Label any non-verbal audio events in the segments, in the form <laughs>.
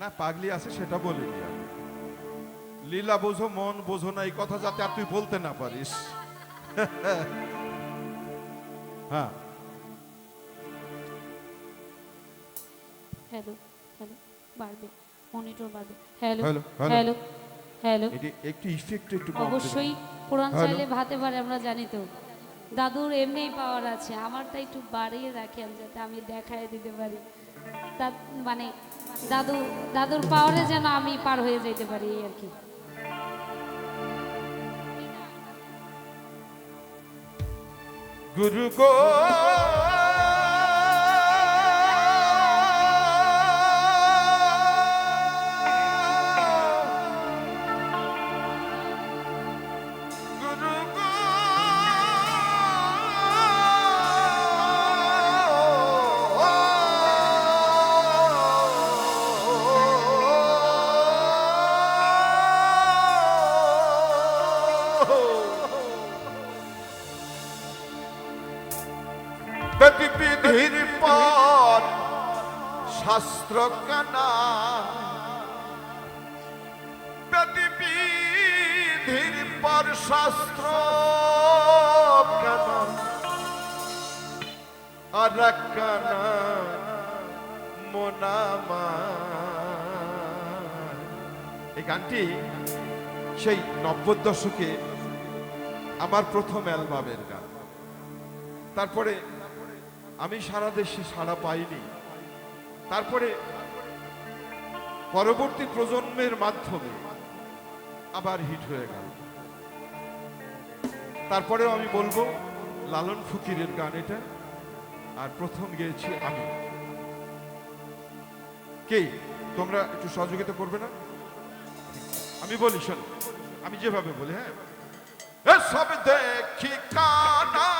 না পাগলি আছে সেটা বলিনি আমি। লীলা বোঝো মন বোঝো না এই কথা যাতে আর তুই বলতে না পারিস। <laughs> হ্যাঁ। হ্যালো হ্যালো বাড়বে মনিটর বাড়বে। Hello Hello, hello. Hello hello একটু ইফেক্ট একটু অবশ্যই কোরআন চাইলে ভাতে পারে আমরা জানি তো। দাদুর এমনিই পাওয়ার আছে আমারটা একটু বাড়িয়ে রাখেন যাতে আমি দেখায় দিতে পারি। মানে দাদু দাদুর পাওয়ারে যেন আমি পার হয়ে যেতে পারি এই আর কি। গুরু গো। গতিবিধির পর শাস্ত্র কানা। গতিবিধির পর শাস্ত্র কানা। আর কানা মোনামা এই গানটি সেই নব্বই দশকে আমার প্রথম অ্যালবামের গান। তারপরে আমি সারা দেশে সাড়া পাইনি। তারপরে পরবর্তী প্রজন্মের মাধ্যমে আবার হিট হয়ে গেল। তারপরেও আমি বলব, লালন ফকিরের গান এটা, আর প্রথম গেয়েছি আমি। কে? তোমরা একটু সহযোগিতা করবে না? আমি বলি, শোনো, আমি যেভাবে বলি হ্যাঁ? এসব দেখি কানার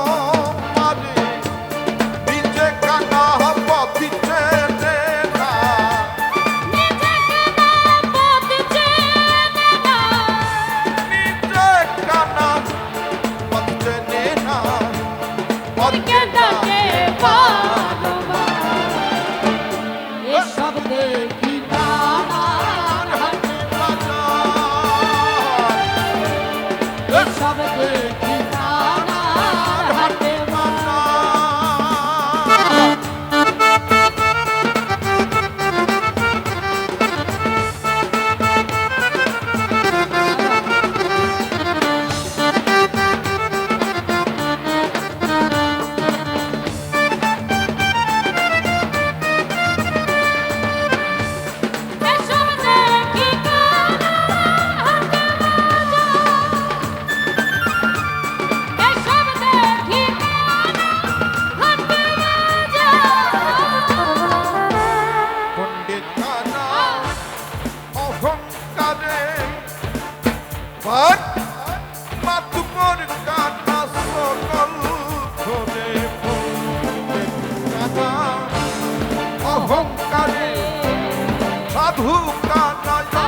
সাধু কানা জানে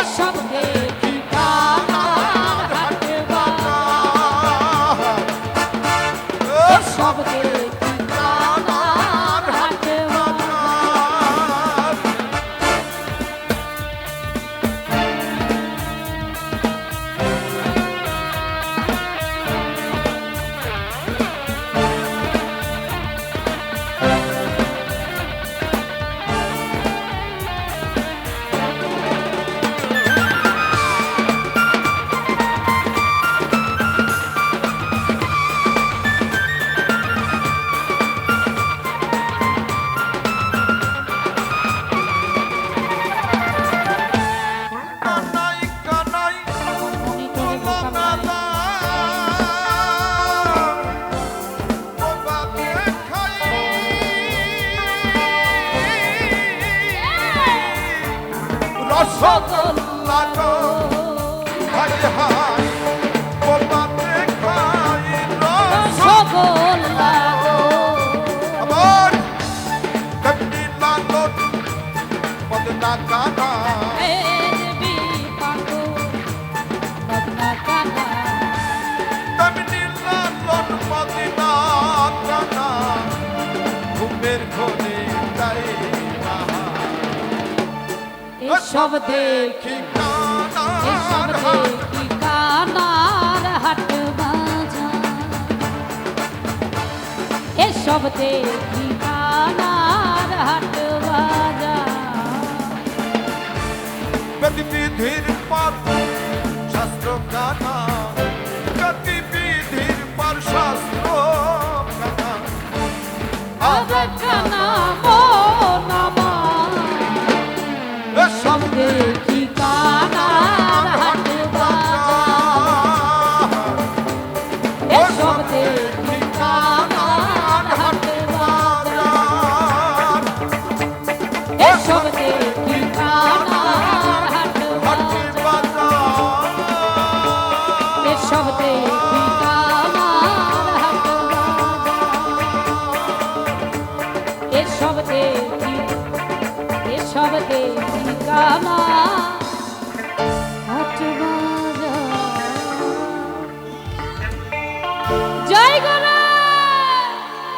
Nossa. সকল লাখ হায় হায় এসব দেখি। এসব দেখি কানার হাট বাজার এসব দেখি কানার হাট বাজার প্রতিনিধি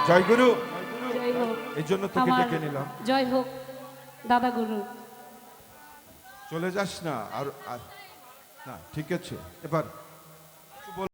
জয় গুরু! এই জন্য তোকে ডেকে নিলাম। জয় হোক দাদা গুরু। চলে যাস না আর না ঠিক আছে। এবার